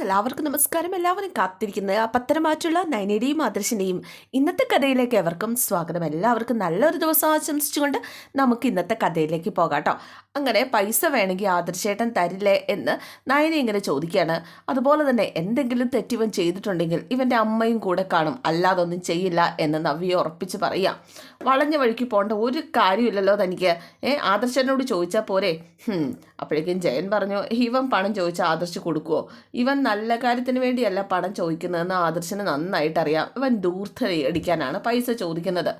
എല്ലാവർക്കും നമസ്കാരം. എല്ലാവരും കാത്തിരിക്കുന്ന പത്തനമാറ്റുള്ള നയനയുടെയും ആദർശിന്റെയും ഇന്നത്തെ കഥയിലേക്ക് എവർക്കും സ്വാഗതം. എല്ലാവർക്കും നല്ലൊരു ദിവസം ആശംസിച്ചുകൊണ്ട് നമുക്ക് ഇന്നത്തെ കഥയിലേക്ക് പോകാം കേട്ടോ അങ്ങനെ പൈസ വേണമെങ്കിൽ ആദർശേട്ടൻ തരില്ലേ എന്ന് നയന ഇങ്ങനെ ചോദിക്കുകയാണ്. അതുപോലെ തന്നെ എന്തെങ്കിലും തെറ്റിവൻ ചെയ്തിട്ടുണ്ടെങ്കിൽ ഇവന്റെ അമ്മയും കൂടെ കാണും. അല്ലാതൊന്നും ചെയ്യില്ല എന്ന് നവ്യ ഉറപ്പിച്ച് പറയാം. വളഞ്ഞ വഴിക്ക് പോകേണ്ട ഒരു കാര്യമില്ലല്ലോ തനിക്ക്. ഏ ആദർശനോട് ചോദിച്ചാൽ പോരെ. അപ്പോഴേക്കും ജയൻ പറഞ്ഞു ഇവൻ പണം ചോദിച്ചാൽ ആദർശ് കൊടുക്കുമോ ഇവൻ നല്ല കാര്യത്തിന് വേണ്ടിയല്ല പണം ചോദിക്കുന്നതെന്ന് ആദർശന് നന്നായിട്ട് അറിയാം. ഇവൻ ദൂർത്തടിക്കാനാണ് പൈസ ചോദിക്കുന്നത്.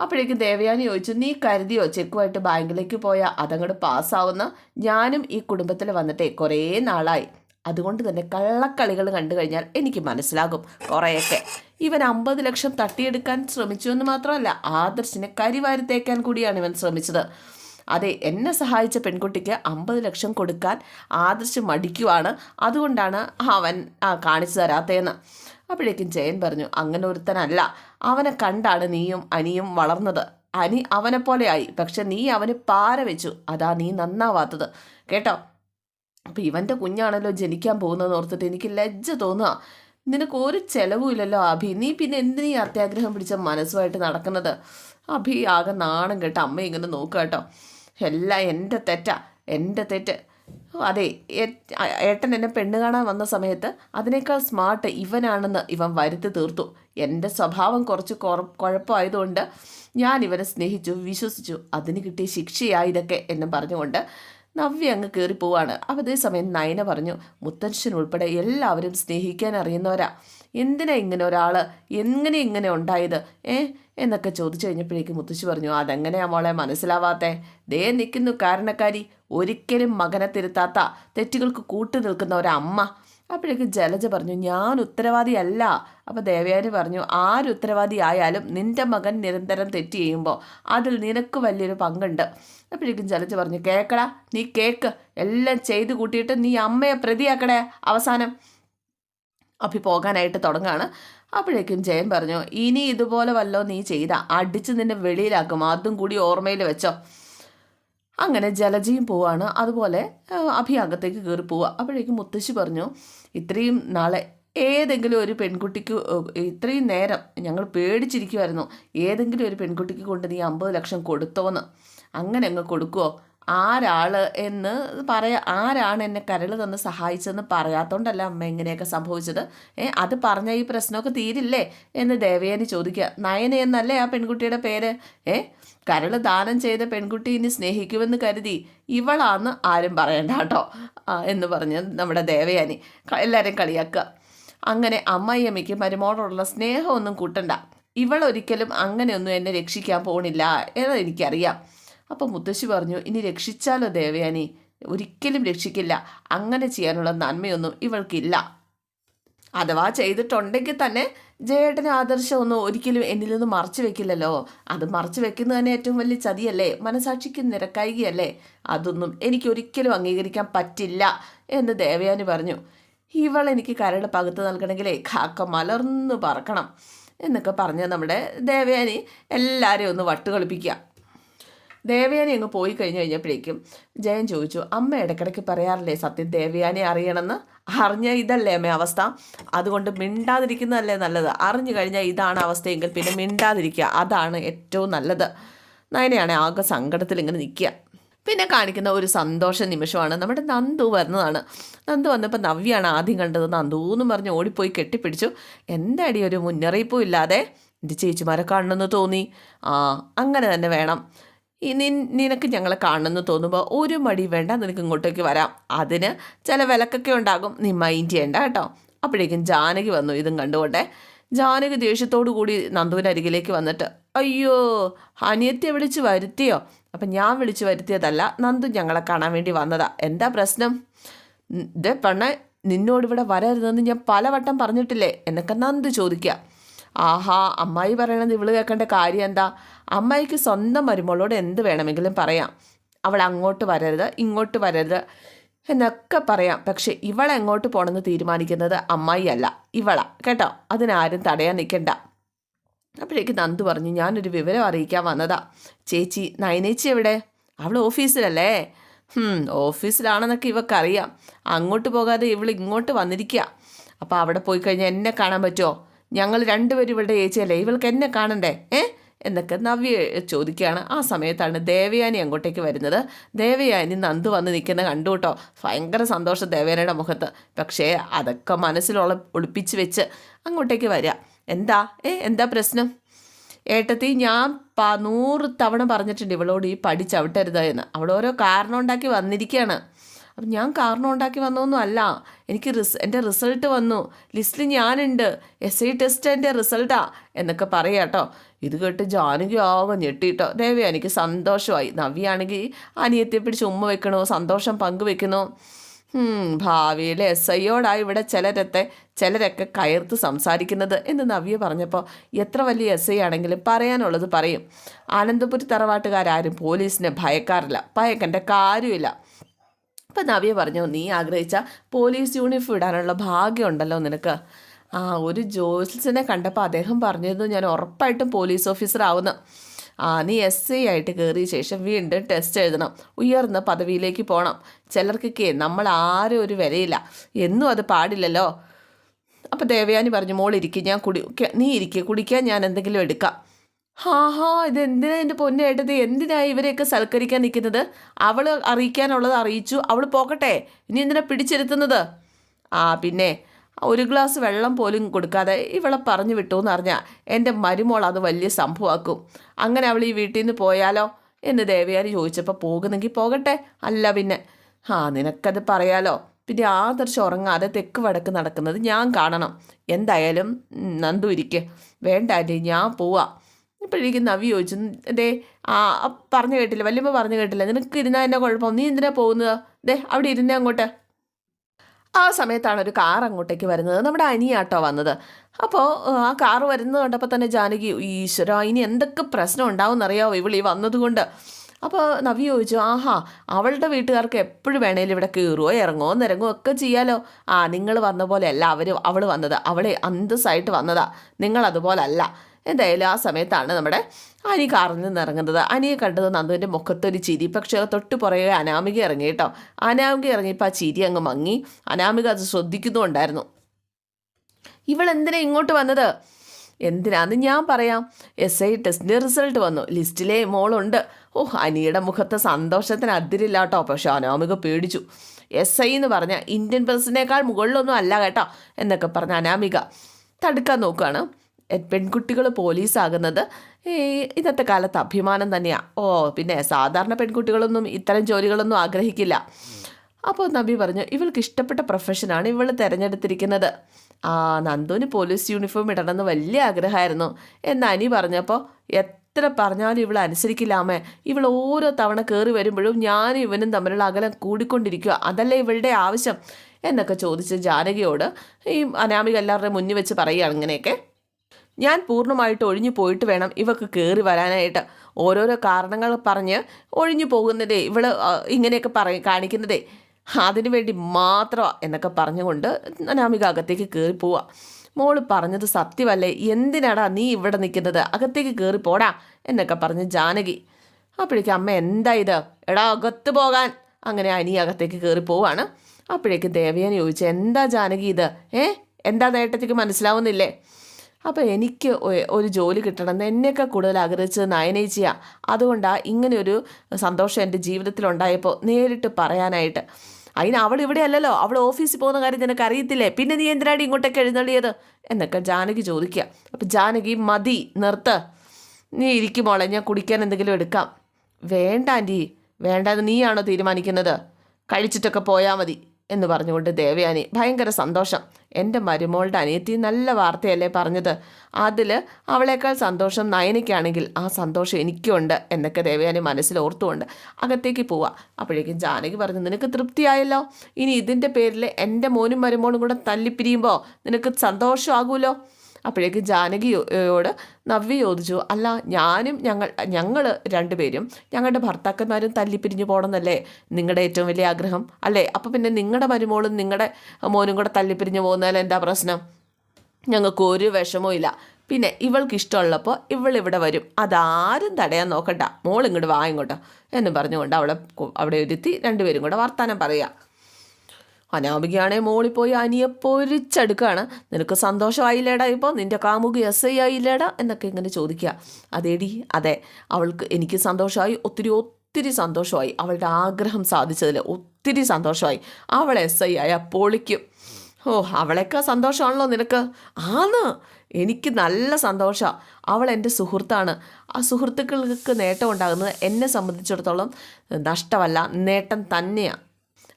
അപ്പോഴേക്കും ദേവയാനി ചോദിച്ചു നീ കരുതിയോ ചെക്കുമായിട്ട് ബാങ്കിലേക്ക് പോയാൽ അതങ്ങോട്ട് പാസ്സാവുന്ന ഞാനും ഈ കുടുംബത്തിൽ വന്നിട്ടേ കുറേ നാളായി. അതുകൊണ്ട് തന്നെ കള്ളക്കളികൾ കണ്ടു കഴിഞ്ഞാൽ എനിക്ക് മനസ്സിലാകും കുറേയൊക്കെ. ഇവൻ അമ്പത് ലക്ഷം തട്ടിയെടുക്കാൻ ശ്രമിച്ചു എന്ന് മാത്രമല്ല ആദർശിനെ കരിവാരി തേക്കാൻ കൂടിയാണ് ഇവൻ ശ്രമിച്ചത്. അതെ എന്നെ സഹായിച്ച പെൺകുട്ടിക്ക് അമ്പത് ലക്ഷം കൊടുക്കാൻ ആദർശ് മടിക്കുവാണ്. അതുകൊണ്ടാണ് അവൻ കാണിച്ചു തരാത്തതെന്ന് അപ്പോഴേക്കും ജയൻ പറഞ്ഞു അങ്ങനെ ഒരുത്തനല്ല അവനെ കണ്ടാണ് നീയും അനിയും വളർന്നത്. അനി അവനെ പോലെയായി പക്ഷെ നീ അവന് പാര വെച്ചു. അതാ നീ നന്നാവാത്തത്. കേട്ടോ? അപ്പം ഇവന്റെ കുഞ്ഞാണല്ലോ ജനിക്കാൻ പോകുന്നത് ഓർത്തിട്ട് എനിക്ക് ലജ്ജ തോന്നുക. നിനക്ക് ഒരു ചെലവും ഇല്ലല്ലോ അഭി. നീ പിന്നെ എന്തിനീ അത്യാഗ്രഹം പിടിച്ച മനസ്സുമായിട്ട് നടക്കുന്നത്? അഭി ആകെ നാണം കേട്ടോ അമ്മ ഇങ്ങനെ നോക്കുക കേട്ടോ. എല്ലാം എന്റെ തെറ്റാ എന്റെ തെറ്റ്. അതെ ഏട്ടൻ എന്നെ പെണ്ണ് കാണാൻ വന്ന സമയത്ത് അതിനേക്കാൾ സ്മാർട്ട് ഇവനാണെന്ന് ഇവൻ വരുത്തി തീർത്തു. എന്റെ സ്വഭാവം കുറച്ച് കുറ- കുഴപ്പമായതുകൊണ്ട് ഞാൻ ഇവനെ സ്നേഹിച്ചു വിശ്വസിച്ചു. അതിന് കിട്ടിയ ശിക്ഷയായി ഇതൊക്കെ എന്നും പറഞ്ഞുകൊണ്ട് നവ്യ അങ്ങ് കയറിപ്പോവാണ് അതേ അതേസമയം നയന പറഞ്ഞു മുത്തശ്ശൻ ഉൾപ്പെടെ എല്ലാവരും സ്നേഹിക്കാൻ അറിയുന്നവരാ. എന്തിനാ ഇങ്ങനെ ഒരാൾ എങ്ങനെ ഇങ്ങനെ ഉണ്ടായത്? ഏ എന്നൊക്കെ ചോദിച്ചു കഴിഞ്ഞപ്പോഴേക്കും മുത്തശ്ശി പറഞ്ഞു അതെങ്ങനെയാ മോളെ മനസ്സിലാവാത്തെ. ദേ നിൽക്കുന്നു കാരണക്കാരി. ഒരിക്കലും മകനെ തിരുത്താത്ത തെറ്റുകൾക്ക് കൂട്ടു നിൽക്കുന്ന ഒരമ്മ. അപ്പോഴേക്കും ജലജ പറഞ്ഞു ഞാൻ ഉത്തരവാദിയല്ല. അപ്പോൾ ദേവയാനി പറഞ്ഞു ആരുത്തരവാദി ആയാലും നിന്റെ മകൻ നിരന്തരം തെറ്റ് ചെയ്യുമ്പോൾ അതിൽ നിനക്ക് വലിയൊരു പങ്കുണ്ട്. അപ്പോഴേക്കും ജലജ പറഞ്ഞു കേക്കടാ നീ കേക്ക്. എല്ലാം ചെയ്ത് കൂട്ടിയിട്ട് നീ അമ്മയെ പ്രതിയാക്കടേ അവസാനം. അഭി പോകാനായിട്ട് തുടങ്ങാണ്. അപ്പോഴേക്കും ജയൻ പറഞ്ഞു ഇനി ഇതുപോലെ വല്ലോ നീ ചെയ്ത അടിച്ച് നിന്നെ വെളിയിലാക്കും അതും കൂടി ഓർമ്മയിൽ വെച്ചോ. അങ്ങനെ ജലജയും പോവാണ്. അതുപോലെ അഭി അകത്തേക്ക് കയറി പോവുക അപ്പോഴേക്കും മുത്തശ്ശി പറഞ്ഞു ഇത്രയും നാളെ ഏതെങ്കിലും ഒരു പെൺകുട്ടിക്ക് ഇത്രയും നേരം ഞങ്ങൾ പേടിച്ചിരിക്കുമായിരുന്നു ഏതെങ്കിലും ഒരു പെൺകുട്ടിക്ക് കൊണ്ട് നീ അമ്പത് ലക്ഷം കൊടുത്തോന്ന്. അങ്ങനെ അങ്ങ് കൊടുക്കുമോ ആരാൾ എന്ന് പറയാ ആരാണ് എന്നെ കരൾ തന്ന് സഹായിച്ചതെന്ന് പറയാത്തോണ്ടല്ല അമ്മ ഇങ്ങനെയൊക്കെ സംഭവിച്ചത്. ഏ അത് പറഞ്ഞ ഈ പ്രശ്നമൊക്കെ തീരില്ലേ? എന്ന് ദേവയാനി ചോദിക്കുക. നയന എന്നല്ലേ ആ പെൺകുട്ടിയുടെ പേര്? ഏ കരൾ ദാനം ചെയ്ത പെൺകുട്ടി ഇനി സ്നേഹിക്കുമെന്ന് കരുതി ഇവളാന്ന് ആരും പറയണ്ട കേട്ടോ. എന്ന് പറഞ്ഞ് നമ്മുടെ ദേവയാനി എല്ലാവരും കളിയാക്കുക. അങ്ങനെ അമ്മയമ്മയ്ക്ക് മരുമോളോടുള്ള സ്നേഹമൊന്നും കൂട്ടണ്ട. ഇവളൊരിക്കലും അങ്ങനെയൊന്നും എന്നെ രക്ഷിക്കാൻ പോണില്ല എന്ന് എനിക്കറിയാം. അപ്പോൾ മുത്തശ്ശി പറഞ്ഞു ഇനി രക്ഷിച്ചാലോ ദേവയാനി? ഒരിക്കലും രക്ഷിക്കില്ല. അങ്ങനെ ചെയ്യാനുള്ള നന്മയൊന്നും ഇവൾക്കില്ല. അഥവാ ചെയ്തിട്ടുണ്ടെങ്കിൽ തന്നെ ജയേട്ടന് ആദർശമൊന്നും ഒരിക്കലും എന്നിൽ നിന്ന് മറച്ചു വെക്കില്ലല്ലോ. അത് മറച്ചു വെക്കുന്നത് തന്നെ ഏറ്റവും വലിയ ചതിയല്ലേ? മനസാക്ഷിക്ക് നിരക്കായികയല്ലേ? അതൊന്നും എനിക്ക് ഒരിക്കലും അംഗീകരിക്കാൻ പറ്റില്ല എന്ന് ദേവയാനി പറഞ്ഞു. ഇവൾ എനിക്ക് കരട് പകുത്ത് നൽകണമെങ്കിലേ കാക്ക മലർന്നു പറക്കണം എന്നൊക്കെ പറഞ്ഞ് നമ്മുടെ ദേവയാനി എല്ലാവരെയും ഒന്ന് വട്ടുകളിപ്പിക്കുക. ദേവയാനി അങ്ങ് പോയി കഴിഞ്ഞു കഴിഞ്ഞപ്പോഴേക്കും ജയൻ ചോദിച്ചു അമ്മ ഇടയ്ക്കിടയ്ക്ക് പറയാറില്ലേ സത്യം ദേവയാനി അറിയണമെന്ന്? അറിഞ്ഞ ഇതല്ലേ അമ്മ അവസ്ഥ. അതുകൊണ്ട് മിണ്ടാതിരിക്കുന്നതല്ലേ നല്ലത്. അറിഞ്ഞു കഴിഞ്ഞാൽ ഇതാണ് അവസ്ഥയെങ്കിൽ പിന്നെ മിണ്ടാതിരിക്കുക. അതാണ് ഏറ്റവും നല്ലത്. നയനയാണ് ആകെ സങ്കടത്തിൽ ഇങ്ങനെ നിൽക്കുക. പിന്നെ കാണിക്കുന്ന ഒരു സന്തോഷ നിമിഷമാണ് നമ്മുടെ നന്ദു വരുന്നതാണ്. നന്ദു വന്നപ്പോൾ നവ്യാണ് ആദ്യം കണ്ടത്. നന്ദു എന്നും പറഞ്ഞ് ഓടിപ്പോയി കെട്ടിപ്പിടിച്ചു. എന്താടി ഒരു മുന്നറിയിപ്പും ഇല്ലാതെ? എന്റെ ചേച്ചിമാരെ കാണണമെന്ന് തോന്നി. ആ അങ്ങനെ തന്നെ വേണം. നിനക്ക് ഞങ്ങളെ കാണണമെന്ന് തോന്നുമ്പോൾ ഒരു മടി വേണ്ട നിനക്ക് ഇങ്ങോട്ടേക്ക് വരാം. അതിന് ചില വിലക്കൊക്കെ ഉണ്ടാകും. നീ മൈൻഡ് ചെയ്യണ്ട കേട്ടോ. അപ്പോഴേക്കും ജാനകി വന്നു. ഇതും കണ്ടുകൊണ്ടേ ജാനകി ദേഷ്യത്തോടു കൂടി നന്ദുവിന്റെ അരികിലേക്ക് വന്നിട്ട് അയ്യോ അനിയത്തെ വിളിച്ച് വരുത്തിയോ? അപ്പം ഞാൻ വിളിച്ച് വരുത്തിയതല്ല. നന്ദു ഞങ്ങളെ കാണാൻ വേണ്ടി വന്നതാ. എന്താ പ്രശ്നം? ഇതേ പെണ്ണെ നിന്നോട് ഇവിടെ വരരുതെന്ന് ഞാൻ പലവട്ടം പറഞ്ഞിട്ടില്ലേ. എന്നൊക്കെ നന്ദു ചോദിക്കുക ആഹാ അമ്മായി പറയണത് ഇവൾ കേൾക്കേണ്ട കാര്യം എന്താ? അമ്മായിക്ക് സ്വന്തം മരുമോളോട് എന്ത് വേണമെങ്കിലും പറയാം. അവൾ അങ്ങോട്ട് വരരുത് ഇങ്ങോട്ട് വരരുത് എന്നൊക്കെ പറയാം. പക്ഷെ ഇവളെങ്ങോട്ട് പോകണമെന്ന് തീരുമാനിക്കുന്നത് അമ്മായി അല്ല ഇവളാ. കേട്ടോ? അതിനാരും തടയാൻ നിൽക്കണ്ട അപ്പോഴേക്ക് നന്ദു പറഞ്ഞു ഞാനൊരു വിവരം അറിയിക്കാൻ വന്നതാ. ചേച്ചി നയനേച്ചി എവിടെ? അവൾ ഓഫീസിലല്ലേ? ഓഫീസിലാണെന്നൊക്കെ ഇവക്കറിയാം. അങ്ങോട്ട് പോകാതെ ഇവൾ ഇങ്ങോട്ട് വന്നിരിക്കുക അപ്പോൾ അവിടെ പോയി കഴിഞ്ഞാൽ എന്നെ കാണാൻ പറ്റുമോ ഞങ്ങൾ രണ്ടുപേരും ഇവളുടെ ചേച്ചിയല്ലേ ഇവൾക്ക് എന്നെ കാണണ്ടേ? ഏ? എന്നൊക്കെ നവ്യ ചോദിക്കുകയാണ്. ആ സമയത്താണ് ദേവയാനി അങ്ങോട്ടേക്ക് വരുന്നത്. ദേവയാനി നന്ദു വന്ന് നിൽക്കുന്ന കണ്ടു കേട്ടോ. ഭയങ്കര സന്തോഷം ദേവയാനിയുടെ മുഖത്ത്. പക്ഷേ അതൊക്കെ മനസ്സിലുള്ള ഒളിപ്പിച്ച് വെച്ച് അങ്ങോട്ടേക്ക് വരിക. എന്താ? ഏ എന്താ പ്രശ്നം? ഏട്ടത്തി ഞാൻ നൂറ് തവണ പറഞ്ഞിട്ടുണ്ട് ഇവളോട് ഈ പടി എന്ന്. അവളോരോ കാരണം ഉണ്ടാക്കി വന്നിരിക്കുകയാണ്. അപ്പം ഞാൻ കാരണം ഉണ്ടാക്കി വന്നതൊന്നും അല്ല. എനിക്ക് റിസ് എന്റെ റിസൾട്ട് വന്നു. ലിസ്റ്റിൽ ഞാനുണ്ട്. എസ് ഐ ടെസ്റ്റ് എന്റെ റിസൾട്ടാ എന്നൊക്കെ പറയാം കേട്ടോ. ഇത് കേട്ട് ജാനകി ആകെ ഞെട്ടിട്ടോ. ദേവി എനിക്ക് സന്തോഷമായി. നവ്യാണെങ്കിൽ അനിയത്തെ പിടിച്ച് ഉമ്മ വെക്കണോ? സന്തോഷം പങ്കുവെക്കണോ? ഭാവിയിൽ എസ് ഐയോടായി ഇവിടെ ചിലരത്തെ ചിലരൊക്കെ കയർത്ത് സംസാരിക്കുന്നത് എന്ന് നവ്യ പറഞ്ഞപ്പോൾ എത്ര വലിയ എസ് ഐ ആണെങ്കിലും പറയാനുള്ളത് പറയും. ആനന്ദപുരി തറവാട്ടുകാരും പോലീസിനെ ഭയക്കാറില്ല. ഭയക്കന്റെ കാര്യമില്ല. അപ്പം നവ്യ പറഞ്ഞു നീ ആഗ്രഹിച്ച പോലീസ് യൂണിഫോം ഇടാനുള്ള ഭാഗ്യം ഉണ്ടല്ലോ നിനക്ക്. ആ ഒരു ജോസിനെ കണ്ടപ്പോൾ അദ്ദേഹം പറഞ്ഞിരുന്നു ഞാൻ ഉറപ്പായിട്ടും പോലീസ് ഓഫീസർ ആവുന്നു. ആ നീ എസ് ഐ ആയിട്ട് കയറിയ ശേഷം വീണ്ടും ടെസ്റ്റ് എഴുതണം. ഉയർന്ന പദവിയിലേക്ക് പോകണം ചിലർക്കൊക്കെ നമ്മൾ ആരും ഒരു വിലയില്ല. എന്നും അത് പാടില്ലല്ലോ. അപ്പോൾ ദേവയാനി പറഞ്ഞു മോൾ ഇരിക്കും ഞാൻ കുടി നീ ഇരിക്കുക കുടിക്കാൻ ഞാൻ എന്തെങ്കിലും എടുക്കാം. ഹാ ഹാ ഇത് എന്തിനാ എന്റെ പൊന്നേട്ടത് എന്തിനാ ഇവരെയൊക്കെ സൽക്കരിക്കാൻ നിൽക്കുന്നത്? അവൾ അറിയിക്കാനുള്ളത് അറിയിച്ചു. അവൾ പോകട്ടെ. ഇനി എന്തിനാ പിടിച്ചിരുത്തുന്നത്? ആ പിന്നെ ഒരു ഗ്ലാസ് വെള്ളം പോലും കൊടുക്കാതെ ഇവളെ പറഞ്ഞു വിട്ടു എന്ന് അറിഞ്ഞാൽ എന്റെ മരുമോൾ അത് വലിയ സംഭവമാക്കും. അങ്ങനെ അവൾ ഈ വീട്ടിൽ നിന്ന് പോയാലോ എന്ന് ദേവയാനി ചോദിച്ചപ്പോൾ പോകുന്നെങ്കിൽ പോകട്ടെ. അല്ല പിന്നെ. ആ നിനക്കത് പറയാലോ. പിന്നെ ആദർശം ഉറങ്ങാതെ തെക്ക് വടക്ക് നടക്കുന്നത് ഞാൻ കാണണം. എന്തായാലും നന്ദു ഇരിക്കേ. വേണ്ട ഞാൻ പോവാം. ഇപ്പോഴേക്കും നവി ചോദിച്ചു. ദേ ആ പറഞ്ഞു കേട്ടില്ല വല്യമ്മ പറഞ്ഞു കേട്ടില്ല നിനക്ക് ഇരുന്നാൽ എന്നെ കുഴപ്പം? നീ എന്തിനാ പോകുന്നത്? ദേ അവിടെ ഇരുന്നേ അങ്ങോട്ട്. ആ സമയത്താണ് ഒരു കാർ അങ്ങോട്ടേക്ക് വരുന്നത്. നമ്മുടെ അനിയാട്ടോ വന്നത്. അപ്പോൾ ആ കാർ വരുന്നത് കണ്ടപ്പോൾ തന്നെ ജാനകി ഈശ്വര ഇനി എന്തൊക്കെ പ്രശ്നം ഉണ്ടാവും എന്നറിയാവോ ഇവിളി വന്നതുകൊണ്ട്? അപ്പോൾ നവി ചോദിച്ചു ആഹാ അവളുടെ വീട്ടുകാർക്ക് എപ്പോഴും വേണേലും ഇവിടെ കയറുമോ ഇറങ്ങുമോ നിരങ്ങുമോ ഒക്കെ ചെയ്യാലോ? ആ നിങ്ങൾ വന്ന പോലെ അല്ല അവർ അവൾ വന്നത് അവളെ അന്തസ്സായിട്ട് വന്നതാ. നിങ്ങൾ അതുപോലല്ല എന്തായാലും ആ സമയത്താണ് നമ്മുടെ അനി കാറിൽ നിന്ന് ഇറങ്ങുന്നത്. അനിയെ കണ്ടത് നന്ദുവിന്റെ മുഖത്തൊരു ചിരി. പക്ഷേ തൊട്ട് പുറകെ അനാമിക ഇറങ്ങി കേട്ടോ. അനാമിക ഇറങ്ങിയപ്പോൾ ആ ചിരി അങ്ങ് മങ്ങി. അനാമിക അത് ശ്രദ്ധിക്കുന്നുണ്ടായിരുന്നു. ഇവൾ എന്തിനാ ഇങ്ങോട്ട് വന്നത്? എന്തിനാന്ന് ഞാൻ പറയാം. എസ് ഐ ടെസ്റ്റിന്റെ റിസൾട്ട് വന്നു. ലിസ്റ്റിലെ മോളുണ്ട്. ഓഹ് അനിയുടെ മുഖത്തെ സന്തോഷത്തിന് അതിരില്ല കേട്ടോ. പക്ഷെ അനാമിക പേടിച്ചു. എസ് ഐ എന്ന് പറഞ്ഞാൽ ഇന്ത്യൻ പ്രസിഡന്റിനേക്കാൾ മുകളിലൊന്നും അല്ല കേട്ടോ എന്നൊക്കെ പറഞ്ഞ അനാമിക. തടുക്കാൻ നോക്കുകയാണ് പെൺകുട്ടികൾ പോലീസാകുന്നത് ഇന്നത്തെ കാലത്ത് അഭിമാനം തന്നെയാണ് ഓ പിന്നെ സാധാരണ പെൺകുട്ടികളൊന്നും ഇത്തരം ജോലികളൊന്നും ആഗ്രഹിക്കില്ല. അപ്പോൾ നബി പറഞ്ഞു ഇവൾക്ക് ഇഷ്ടപ്പെട്ട പ്രൊഫഷനാണ് ഇവൾ തിരഞ്ഞെടുത്തിരിക്കുന്നത്. ആ നന്ദുവിന് പോലീസ് യൂണിഫോം ഇടണമെന്ന് വലിയ ആഗ്രഹമായിരുന്നു. എന്ന് അനി പറഞ്ഞപ്പോൾ എത്ര പറഞ്ഞാലും ഇവൾ അനുസരിക്കില്ലാമേ ഇവൾ ഓരോ തവണ കയറി വരുമ്പോഴും ഞാനും ഇവനും തമ്മിലുള്ള അകലം കൂടിക്കൊണ്ടിരിക്കുക അതല്ലേ ഇവളുടെ ആവശ്യം? എന്നൊക്കെ ചോദിച്ച് ജാനകിയോട് ഈ അനാമിക എല്ലാവരുടെയും മുന്നിൽ വെച്ച് പറയുകയാണ് ഇങ്ങനെയൊക്കെ. ഞാൻ പൂർണമായിട്ട് ഒഴിഞ്ഞു പോയിട്ട് വേണം ഇവക്ക് കയറി വരാനായിട്ട്. ഓരോരോ കാരണങ്ങൾ പറഞ്ഞ് ഒഴിഞ്ഞു പോകുന്നതേ ഇവൾ ഇങ്ങനെയൊക്കെ പറ കാണിക്കുന്നതേ. അതിനു വേണ്ടി മാത്രം എന്നൊക്കെ പറഞ്ഞുകൊണ്ട് അനാമിക അകത്തേക്ക് കയറി പോവാ. മോൾ പറഞ്ഞത് സത്യമല്ലേ? എന്തിനാടാ നീ ഇവിടെ നിൽക്കുന്നത്? അകത്തേക്ക് കയറി പോടാ എന്നൊക്കെ പറഞ്ഞ് ജാനകി. അപ്പോഴേക്കും അമ്മ എന്താ ഇത്? എടാ അകത്ത് പോകാൻ. അങ്ങനെ അനി അകത്തേക്ക് കയറി പോവാണ്. അപ്പോഴേക്ക് ദേവയാനി ചോദിച്ചു എന്താ ജാനകി ഇത്? ഏ? എന്താ നേട്ടത്തേക്ക് മനസ്സിലാവുന്നില്ലേ? അപ്പോൾ എനിക്ക് ഒരു ജോലി കിട്ടണം. എന്നെയൊക്കെ കൂടുതൽ ആഗ്രഹിച്ചത് നയനേച്ചിയാണ് അതുകൊണ്ടാണ് ഇങ്ങനെയൊരു സന്തോഷം എന്റെ ജീവിതത്തിലുണ്ടായപ്പോൾ നേരിട്ട് പറയാനായിട്ട്. അതിന് അവൾ ഇവിടെ അല്ലല്ലോ. അവൾ ഓഫീസിൽ പോകുന്ന കാര്യം നിനക്ക് അറിയത്തില്ലേ പിന്നെ നീ എന്തിനാണ് ഇങ്ങോട്ടേക്ക് എഴുന്നള്ളിയത്? എന്നൊക്കെ ജാനകി ചോദിക്കുക അപ്പം ജാനകി മതി നിർത്ത്. നീ ഇരിക്കുമോളെ ഞാൻ കുടിക്കാൻ എന്തെങ്കിലും എടുക്കാം. വേണ്ട ആന്റി. വേണ്ടാന്ന് നീയാണോ തീരുമാനിക്കുന്നത്? കഴിച്ചിട്ടൊക്കെ പോയാൽ മതി. എന്ന് പറഞ്ഞുകൊണ്ട് ദേവയാനി ഭയങ്കര സന്തോഷം. എന്റെ മരുമോളുടെ അനിയത്തി നല്ല വാർത്തയല്ലേ പറഞ്ഞത്? അതിൽ അവളേക്കാൾ സന്തോഷം നയനിക്കാണെങ്കിൽ ആ സന്തോഷം എനിക്കുണ്ട് എന്നൊക്കെ ദേവയാനി മനസ്സിൽ ഓർത്തുകൊണ്ട് അകത്തേക്ക് പോവാ. അപ്പോഴേക്കും ജാനകി പറഞ്ഞു നിനക്ക് തൃപ്തിയായല്ലോ? ഇനി ഇതിന്റെ പേരിൽ എന്റെ മോനും മരുമോളും കൂടെ തല്ലിപ്പിരിയുമ്പോൾ നിനക്ക് സന്തോഷമാകുമല്ലോ അപ്പോഴേക്ക് ജാനകിയോട് നവ്യ ചോദിച്ചു അല്ല ഞാനും ഞങ്ങൾ ഞങ്ങൾ രണ്ടുപേരും ഞങ്ങളുടെ ഭർത്താക്കന്മാരും തല്ലിപ്പിരിഞ്ഞു പോകണമെന്നല്ലേ നിങ്ങളുടെ ഏറ്റവും വലിയ ആഗ്രഹം? അല്ലേ? അപ്പോൾ പിന്നെ നിങ്ങളുടെ മരുമോളും നിങ്ങളുടെ മോനും കൂടെ തല്ലിപ്പിരിഞ്ഞു പോകുന്നതിൽ എന്താ പ്രശ്നം? ഞങ്ങൾക്ക് ഒരു വിഷമവും ഇല്ല. പിന്നെ ഇവൾക്ക് ഇഷ്ടമുള്ളപ്പോൾ ഇവൾ ഇവിടെ വരും. അതാരും തടയാൻ നോക്കണ്ട. മോൾ ഇങ്ങോട്ട് വാ ഇങ്ങോട്ട് എന്ന് പറഞ്ഞുകൊണ്ട് അവളെ അവിടെ ഒരുത്തി രണ്ടുപേരും കൂടെ വർത്തമാനം പറയുക അനാമികയാണെ മോളിൽ പോയി അനിയെ പൊരിച്ചെടുക്കുകയാണ് നിനക്ക് സന്തോഷമായില്ലേടാ ഇപ്പോൾ നിന്റെ കാമുകി എസ് ഐ ആയില്ലേടാ? എന്നൊക്കെ ഇങ്ങനെ ചോദിക്കുക. അതേടി അതെ. അവൾക്ക് എനിക്ക് സന്തോഷമായി ഒത്തിരി ഒത്തിരി സന്തോഷമായി. അവളുടെ ആഗ്രഹം സാധിച്ചതിൽ ഒത്തിരി സന്തോഷമായി. അവൾ എസ് ഐ ആയ പൊളിക്കും. ഓ അവളെക്കാ സന്തോഷമാണല്ലോ നിനക്ക്? ആന്ന്. എനിക്ക് നല്ല സന്തോഷമാണ് അവൾ എന്റെ സുഹൃത്താണ്. ആ സുഹൃത്തുക്കൾക്ക് നേട്ടം ഉണ്ടാകുന്നത് എന്നെ സംബന്ധിച്ചിടത്തോളം നഷ്ടമല്ല നേട്ടം തന്നെയാണ്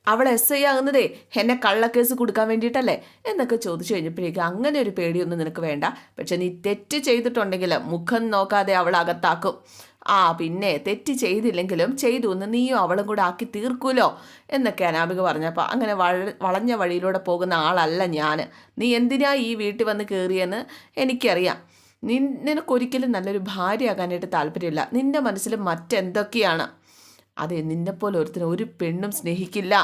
അവൾ എസ് ഐ ആകുന്നതേ എന്നെ കള്ളക്കേസ് കൊടുക്കാൻ വേണ്ടിയിട്ടല്ലേ? എന്നൊക്കെ ചോദിച്ചു കഴിഞ്ഞപ്പോഴേക്കും അങ്ങനെ ഒരു പേടിയൊന്നും നിനക്ക് വേണ്ട. പക്ഷെ നീ തെറ്റ് ചെയ്തിട്ടുണ്ടെങ്കിൽ മുഖം നോക്കാതെ അവൾ അകത്താക്കും. ആ പിന്നെ തെറ്റ് ചെയ്തില്ലെങ്കിലും ചെയ്തു എന്ന് നീയും അവളും കൂടെ ആക്കി തീർക്കൂലോ? എന്നൊക്കെ അനാമിക പറഞ്ഞപ്പോൾ അങ്ങനെ വള വളഞ്ഞ വഴിയിലൂടെ പോകുന്ന ആളല്ല ഞാൻ. നീ എന്തിനാ ഈ വീട്ടിൽ വന്ന് കയറിയെന്ന് എനിക്കറിയാം. നിനക്കൊരിക്കലും നല്ലൊരു ഭാര്യയാകാനായിട്ട് താല്പര്യമില്ല. നിന്റെ മനസ്സിൽ മറ്റെന്തൊക്കെയാണ്? അതെ നിന്നെപ്പോലെ ഒരുത്തിന് ഒരു പെണ്ണും സ്നേഹിക്കില്ല.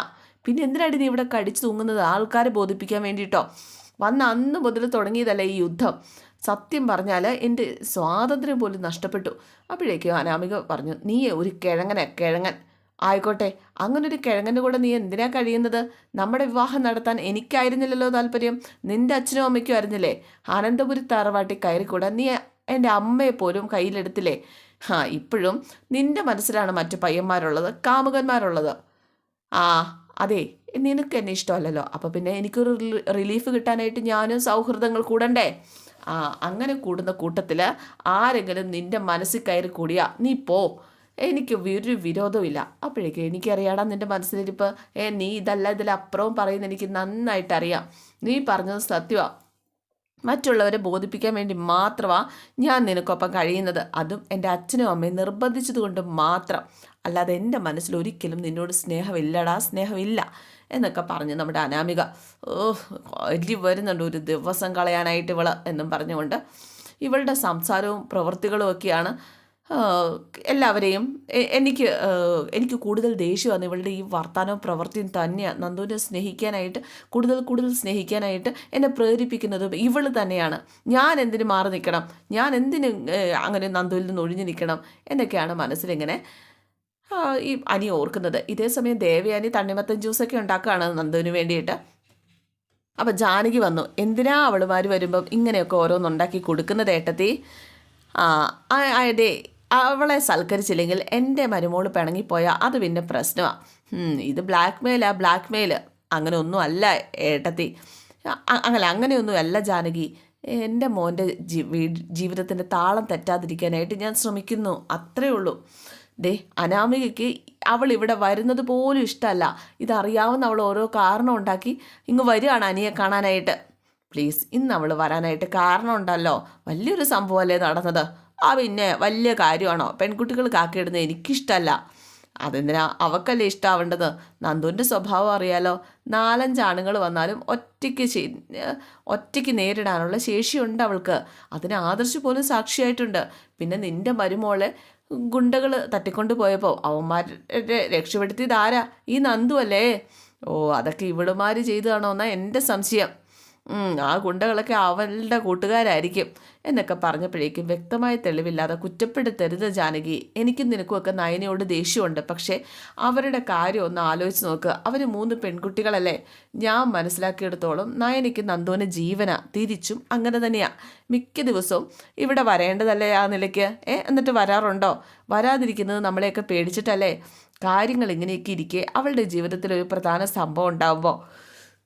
പിന്നെ എന്തിനാണ് നീ ഇവിടെ കടിച്ചു തൂങ്ങുന്നത്? ആൾക്കാരെ ബോധിപ്പിക്കാൻ വേണ്ടിയിട്ടോ? വന്ന അന്ന് മുതൽ തുടങ്ങിയതല്ല ഈ യുദ്ധം. സത്യം പറഞ്ഞാൽ എന്റെ സ്വാതന്ത്ര്യം പോലും നഷ്ടപ്പെട്ടു. അപ്പോഴേക്കും അനാമിക പറഞ്ഞു നീ ഒരു കിഴങ്ങനെ കിഴങ്ങൻ. ആയിക്കോട്ടെ അങ്ങനൊരു കിഴങ്ങന്റെ കൂടെ നീ എന്തിനാ കഴിയുന്നത്? നമ്മുടെ വിവാഹം നടത്താൻ എനിക്കായിരുന്നില്ലല്ലോ താല്പര്യം. നിന്റെ അച്ഛനും അമ്മയ്ക്കും ആയിരുന്നില്ലേ? അനന്തപുരി തറവാട്ടി കയറിക്കൂടാ. നീ എന്റെ അമ്മയെ പോലും കയ്യിലെടുത്തില്ലേ? ആ ഇപ്പോഴും നിന്റെ മനസ്സിലാണ് മറ്റു പയ്യന്മാരുള്ളത് കാമുകന്മാരുള്ളത്. ആ അതെ നിനക്ക് എന്നെ ഇഷ്ടമല്ലല്ലോ. അപ്പോൾ പിന്നെ എനിക്കൊരു റിലീ- റിലീഫ് കിട്ടാനായിട്ട് ഞാനും സൗഹൃദങ്ങൾ കൂടണ്ടേ? ആ അങ്ങനെ കൂടുന്ന കൂട്ടത്തിൽ ആരെങ്കിലും നിന്റെ മനസ്സിൽ കയറി കൂടിയാ നീ പോ. എനിക്ക് ഒരു വിരോധമില്ല അപ്പോഴേക്കും എനിക്കറിയാടാ നിന്റെ മനസ്സിലിരിപ്പ്. ഏ നീ ഇതല്ല ഇതിലപ്പുറവും പറയുന്ന എനിക്ക് നന്നായിട്ട് അറിയാം നീ പറഞ്ഞത് സത്യമാണ് മറ്റുള്ളവരെ ബോധിപ്പിക്കാൻ വേണ്ടി മാത്രമാണ് ഞാൻ നിനക്കൊപ്പം കഴിയുന്നത്. അതും എന്റെ അച്ഛനും അമ്മയും നിർബന്ധിച്ചതുകൊണ്ട് മാത്രം. അല്ലാതെ എന്റെ മനസ്സിൽ ഒരിക്കലും നിന്നോട് സ്നേഹമില്ലടാ സ്നേഹമില്ല എന്നൊക്കെ പറഞ്ഞ് നമ്മുടെ അനാമിക ഓ വലിയ വരുന്നുണ്ട്. ഒരു ദിവസം കളയാനായിട്ട് ഇവൾ എന്നും പറഞ്ഞുകൊണ്ട് ഇവളുടെ സംസാരവും പ്രവൃത്തികളും ഒക്കെയാണ് എല്ലാവരെയും എനിക്ക് എനിക്ക് കൂടുതൽ ദേഷ്യമാണ് ഇവളുടെ ഈ വർത്തമാനവും പ്രവൃത്തിയും തന്നെയാണ് നന്ദുവിനെ സ്നേഹിക്കാനായിട്ട് കൂടുതൽ കൂടുതൽ സ്നേഹിക്കാനായിട്ട് എന്നെ പ്രേരിപ്പിക്കുന്നതും ഇവൾ തന്നെയാണ്. ഞാൻ എന്തിനു മാറി നിൽക്കണം? ഞാൻ എന്തിന് അങ്ങനെ നന്ദുവിൽ നിന്ന് ഒഴിഞ്ഞു നിൽക്കണം? എന്നൊക്കെയാണ് മനസ്സിലിങ്ങനെ ഈ അനി ഓർക്കുന്നത്. ഇതേ സമയം ദേവയാനി തണ്ണിമത്തൻ ജ്യൂസൊക്കെ ഉണ്ടാക്കുകയാണ് നന്ദുവിന് വേണ്ടിയിട്ട്. അപ്പം ജാനകി വന്നു. എന്തിനാ അവളുമാർ വരുമ്പം ഇങ്ങനെയൊക്കെ ഓരോന്നുണ്ടാക്കി കൊടുക്കുന്നത് ഏട്ടത്തി? ആ അതെ അവളെ സൽക്കരിച്ചില്ലെങ്കിൽ എന്റെ മരുമോൾ പിണങ്ങിപ്പോയാൽ അത് പിന്നെ പ്രശ്നമാണ് ഇത് ബ്ലാക്ക് മെയിലാ ബ്ലാക്ക് മെയിൽ അങ്ങനെ ഒന്നും അല്ല ഏട്ടത്തി. അങ്ങനെ അങ്ങനെയൊന്നും അല്ല ജാനകി. എന്റെ മോന്റെ ജീവിതത്തിന്റെ താളം തെറ്റാതിരിക്കാനായിട്ട് ഞാൻ ശ്രമിക്കുന്നു. അത്രേ ഉള്ളൂ. ദേ അനാമികയ്ക്ക് അവൾ ഇവിടെ വരുന്നത് പോലും ഇഷ്ടമല്ല. ഇതറിയാവുന്ന അവൾ ഓരോ കാരണം ഉണ്ടാക്കി ഇങ്ങ് വരികയാണ് അനിയെ കാണാനായിട്ട്. പ്ലീസ് ഇന്ന് അവൾ വരാനായിട്ട് കാരണം ഉണ്ടല്ലോ. വലിയൊരു സംഭവമല്ലേ നടന്നത്? ആ പിന്നെ വലിയ കാര്യമാണോ? പെൺകുട്ടികൾ കാക്കയിടുന്നത് എനിക്കിഷ്ടമല്ല അതെന്തിനാ? അവക്കല്ലേ ഇഷ്ടമാവേണ്ടത് നന്ദുവിന്റെ സ്വഭാവം അറിയാലോ. നാലഞ്ചാണുങ്ങൾ വന്നാലും ഒറ്റയ്ക്ക് ഒറ്റയ്ക്ക് നേരിടാനുള്ള ശേഷിയുണ്ട് അവൾക്ക്. അതിന് ആദർശ് പോലും സാക്ഷിയായിട്ടുണ്ട്. പിന്നെ നിന്റെ മരുമോളെ ഗുണ്ടകൾ തട്ടിക്കൊണ്ട് പോയപ്പോൾ അവന്മാരെ രക്ഷപ്പെടുത്തിയത് ആരാ? ഈ നന്ദു അല്ലേ? ഓ അതൊക്കെ ഇവിടുമാർ ചെയ്തതാണോ എന്നാ എന്റെ സംശയം. ആ ഗുണ്ടകളൊക്കെ അവളുടെ കൂട്ടുകാരായിരിക്കും എന്നൊക്കെ പറഞ്ഞപ്പോഴേക്കും വ്യക്തമായ തെളിവില്ലാതെ കുറ്റപ്പെടുത്തരുത് ജാനകി. എനിക്കും നിനക്കുമൊക്കെ നയനയോട് ദേഷ്യമുണ്ട്. പക്ഷേ അവരുടെ കാര്യം ഒന്ന് ആലോചിച്ച് നോക്ക്. അവർ മൂന്ന് പെൺകുട്ടികളല്ലേ? ഞാൻ മനസ്സിലാക്കിയെടുത്തോളം നയനയ്ക്ക് നന്ദുവിന് ജീവന. തിരിച്ചും അങ്ങനെ തന്നെയാണ് മിക്ക ദിവസവും ഇവിടെ വരേണ്ടതല്ലേ ആ നിലയ്ക്ക്? ഏ എന്നിട്ട് വരാറുണ്ടോ? വരാതിരിക്കുന്നത് നമ്മളെയൊക്കെ പേടിച്ചിട്ടല്ലേ? കാര്യങ്ങൾ ഇങ്ങനെയൊക്കെ ഇരിക്കെ അവളുടെ ജീവിതത്തിൽ ഒരു പ്രധാന സംഭവം ഉണ്ടാകുമ്പോൾ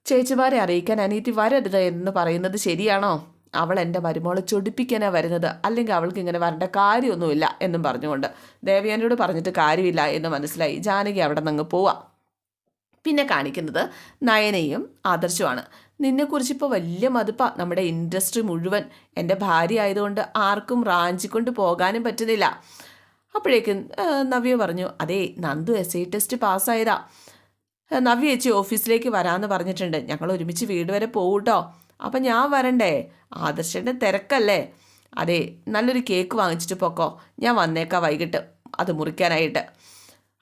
ചേച്ചിമാരെ അറിയിക്കാൻ അനിയത്തി വരരുത് എന്ന് പറയുന്നത് ശരിയാണോ? അവൾ എന്റെ മരുമോളെ ചൊടിപ്പിക്കാനാണ് വരുന്നത്. അല്ലെങ്കിൽ അവൾക്ക് ഇങ്ങനെ വരേണ്ട കാര്യമൊന്നുമില്ല എന്നും പറഞ്ഞുകൊണ്ട് ദേവയാനിയോട് പറഞ്ഞിട്ട് കാര്യമില്ല എന്ന് മനസ്സിലായി. ജാനകി അവിടെ നിന്ന് പോവാം. പിന്നെ കാണിക്കുന്നത് നയനയും ആദർശുമാണ്. നിന്നെക്കുറിച്ച് ഇപ്പോൾ വലിയ മതിപ്പാ നമ്മുടെ ഇൻഡസ്ട്രി മുഴുവൻ. എന്റെ ഭാര്യ ആയതുകൊണ്ട് ആർക്കും റാഞ്ചിക്കൊണ്ട് പോകാനും പറ്റുന്നില്ല. അപ്പോഴേക്കും നവ്യ പറഞ്ഞു അതേ നന്ദു എസ് ഐ ടെസ്റ്റ് പാസ്സായതാ. ആ, നവ്യ ചേച്ചി ഓഫീസിലേക്ക് വരാമെന്ന് പറഞ്ഞിട്ടുണ്ട്. ഞങ്ങൾ ഒരുമിച്ച് വീട് വരെ പോകൂട്ടോ അപ്പം ഞാൻ വരണ്ടേ? ആദർശന്റെ തിരക്കല്ലേ? അതെ നല്ലൊരു കേക്ക് വാങ്ങിച്ചിട്ട് പോക്കോ. ഞാൻ വന്നേക്കാം വൈകിട്ട്. അത് മുറിക്കാനായിട്ട്.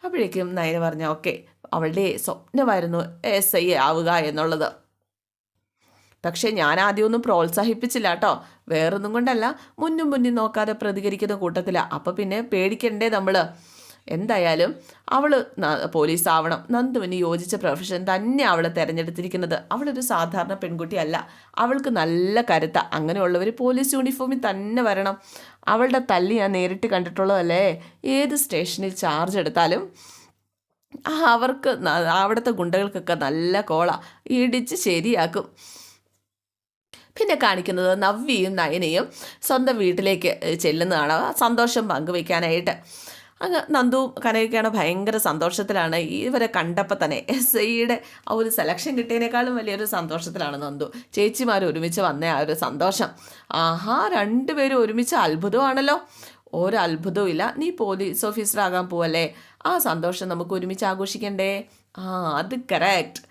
അപ്പോഴേക്കും നയന പറഞ്ഞ ഓക്കെ അവളുടെ സ്വപ്നമായിരുന്നു എസ് ഐ ആവുക എന്നുള്ളത്. പക്ഷേ ഞാൻ ആദ്യമൊന്നും പ്രോത്സാഹിപ്പിച്ചില്ല കേട്ടോ വേറൊന്നും കൊണ്ടല്ല. മുന്നും മുന്നും നോക്കാതെ പ്രതികരിക്കുന്ന കൂട്ടത്തിലാണ് അപ്പോൾ പിന്നെ പേടിക്കണ്ടേ നമ്മൾ എന്തായാലും അവൾ പോലീസ് ആവണം നന്ദുവിന് യോജിച്ച പ്രൊഫഷൻ തന്നെ അവൾ തിരഞ്ഞെടുത്തിരിക്കുന്നത്. അവളൊരു സാധാരണ പെൺകുട്ടിയല്ല. അവൾക്ക് നല്ല കരുത്ത. അങ്ങനെയുള്ളവർ പോലീസ് യൂണിഫോമിൽ തന്നെ വരണം. അവളുടെ തല്ലി ഞാൻ നേരിട്ട് കണ്ടിട്ടുള്ളതല്ലേ? ഏത് സ്റ്റേഷനിൽ ചാർജ് എടുത്താലും അവർക്ക് അവിടുത്തെ ഗുണ്ടകൾക്കൊക്കെ നല്ല കോള. ഇടിച്ച് ശരിയാക്കും. പിന്നെ കാണിക്കുന്നത് നവ്യയും നയനയും സ്വന്തം വീട്ടിലേക്ക് ചെല്ലുന്നതാണ്. സന്തോഷം പങ്കുവയ്ക്കാനായിട്ട്. അങ്ങ് നന്ദു കനകയ്ക്കാണ് ഭയങ്കര സന്തോഷത്തിലാണ്. ഇവരെ കണ്ടപ്പോൾ തന്നെ എസ് ഐയുടെ ആ ഒരു സെലക്ഷൻ കിട്ടിയതിനേക്കാളും വലിയൊരു സന്തോഷത്തിലാണ് നന്ദു. ചേച്ചിമാർ ഒരുമിച്ച് വന്ന ആ ഒരു സന്തോഷം. ആഹാ രണ്ടുപേരും ഒരുമിച്ച് അത്ഭുതമാണല്ലോ. ഒരു അത്ഭുതവും ഇല്ല. നീ പോലീസ് ഓഫീസറാകാൻ പോവല്ലേ? ആ സന്തോഷം നമുക്ക് ഒരുമിച്ച് ആഘോഷിക്കണ്ടേ? ആ അത് കറക്റ്റ്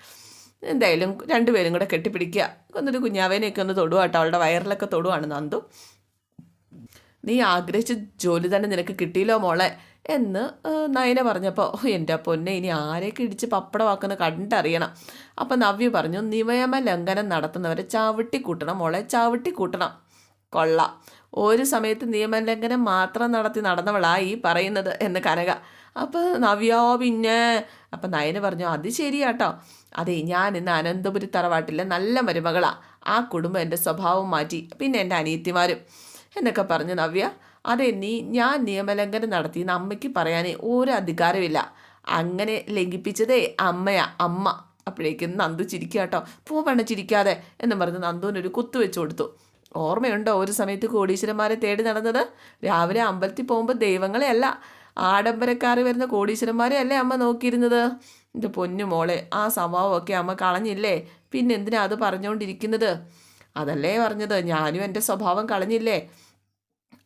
എന്തായാലും രണ്ടുപേരും കൂടെ കെട്ടിപ്പിടിക്കുക. എന്നിട്ട് കുഞ്ഞാവേനെയൊക്കെ ഒന്ന് തൊടുവാട്ടോ അവളുടെ വയറിലൊക്കെ തൊടുവാണ് നന്ദു. നീ ആഗ്രഹിച്ച ജോലി തന്നെ നിനക്ക് കിട്ടിയില്ലോ മോളെ. എന്ന് നയന പറഞ്ഞപ്പോൾ എന്റെ പൊന്നെ ഇനി ആരെയൊക്കെ ഇടിച്ച് പപ്പടമാക്കുന്ന കണ്ടറിയണം അപ്പം നവ്യ പറഞ്ഞു നിയമ ലംഘനം നടത്തുന്നവരെ ചാവിട്ടി കൂട്ടണം മോളെ ചാവിട്ടി കൂട്ടണം കൊള്ള. ഒരു സമയത്ത് നിയമലംഘനം മാത്രം നടത്തി നടന്നവളാ ഈ പറയുന്നത് എന്ന് കനക. അപ്പോൾ നവ്യോ പിന്നെ. അപ്പം നയന് പറഞ്ഞു അത് ശരിയാട്ടോ. അതെ ഞാൻ ഇന്ന് അനന്തപുരി തറവാട്ടിലെ നല്ല മരുമകളാണ് ആ കുടുംബം എന്റെ സ്വഭാവം മാറ്റി. പിന്നെ എന്റെ അനിയത്തിമാരും. എന്നൊക്കെ പറഞ്ഞു നവ്യ. അതെ നീ ഞാൻ നിയമലംഘനം നടത്തിയെന്ന് അമ്മയ്ക്ക് പറയാനേ ഒരു അധികാരമില്ല. അങ്ങനെ ലംഘിപ്പിച്ചതേ അമ്മയാ അമ്മ. അപ്പോഴേക്കും നന്ദു ചിരിക്കുക കേട്ടോ. പോവണ്ണ ചിരിക്കാതെ എന്ന് പറഞ്ഞ് നന്ദുവിനൊരു കുത്തു വെച്ചു കൊടുത്തു. ഓർമ്മയുണ്ടോ ഒരു സമയത്ത് കോടീശ്വരന്മാരെ തേടി നടന്നത്? രാവിലെ അമ്പലത്തിൽ പോകുമ്പോൾ ദൈവങ്ങളെ അല്ല ആഡംബരക്കാർ വരുന്ന കോടീശ്വരന്മാരെ അല്ലേ അമ്മ നോക്കിയിരുന്നത്? എന്റെ പൊന്നു മോളെ ആ സ്വഭാവമൊക്കെ അമ്മ കളഞ്ഞില്ലേ? പിന്നെ എന്തിനാ അത് പറഞ്ഞുകൊണ്ടിരിക്കുന്നത് അതല്ലേ പറഞ്ഞത് ഞാനും എന്റെ സ്വഭാവം കളഞ്ഞില്ലേ?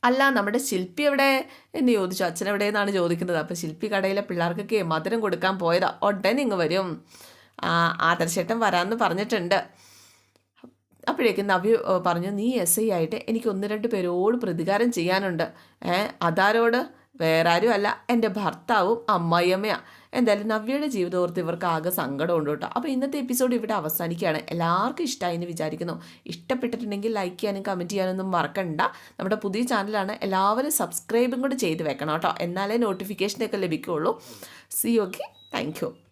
അല്ല നമ്മുടെ ശില്പി എവിടെ എന്ന് ചോദിച്ചു. അച്ഛൻ എവിടെ എന്നാണ് ചോദിക്കുന്നത്. അപ്പോൾ ശില്പി കടയിലെ പിള്ളേർക്കൊക്കെ മധുരം കൊടുക്കാൻ പോയതാ. ഉടനെ ഇങ്ങ് വരും. ആദർശേട്ടൻ വരാമെന്ന് പറഞ്ഞിട്ടുണ്ട്. അപ്പോഴേക്കും നവ്യ പറഞ്ഞു നീ എസ് ഐ ആയിട്ട് എനിക്ക് ഒന്ന് രണ്ട് പേരോട് പ്രതികാരം ചെയ്യാനുണ്ട്. ഏ അതാരോട്? വേറെ ആരും അല്ല എന്റെ ഭർത്താവും അമ്മായിയമ്മയാണ് എന്തായാലും നവ്യയുടെ ജീവിതോർത്ത് ഇവർക്ക് ആകെ സങ്കടമുണ്ട് കേട്ടോ. അപ്പോൾ ഇന്നത്തെ എപ്പിസോഡ് ഇവിടെ അവസാനിക്കുകയാണ്. എല്ലാവർക്കും ഇഷ്ടമായി എന്ന് വിചാരിക്കുന്നു. ഇഷ്ടപ്പെട്ടിട്ടുണ്ടെങ്കിൽ ലൈക്ക് ചെയ്യാനും കമന്റ് ചെയ്യാനൊന്നും മറക്കണ്ട. നമ്മുടെ പുതിയ ചാനലാണ് എല്ലാവരും സബ്സ്ക്രൈബും കൂടെ ചെയ്ത് വെക്കണം കേട്ടോ. എന്നാലേ നോട്ടിഫിക്കേഷനൊക്കെ ലഭിക്കുകയുള്ളൂ. C okay thank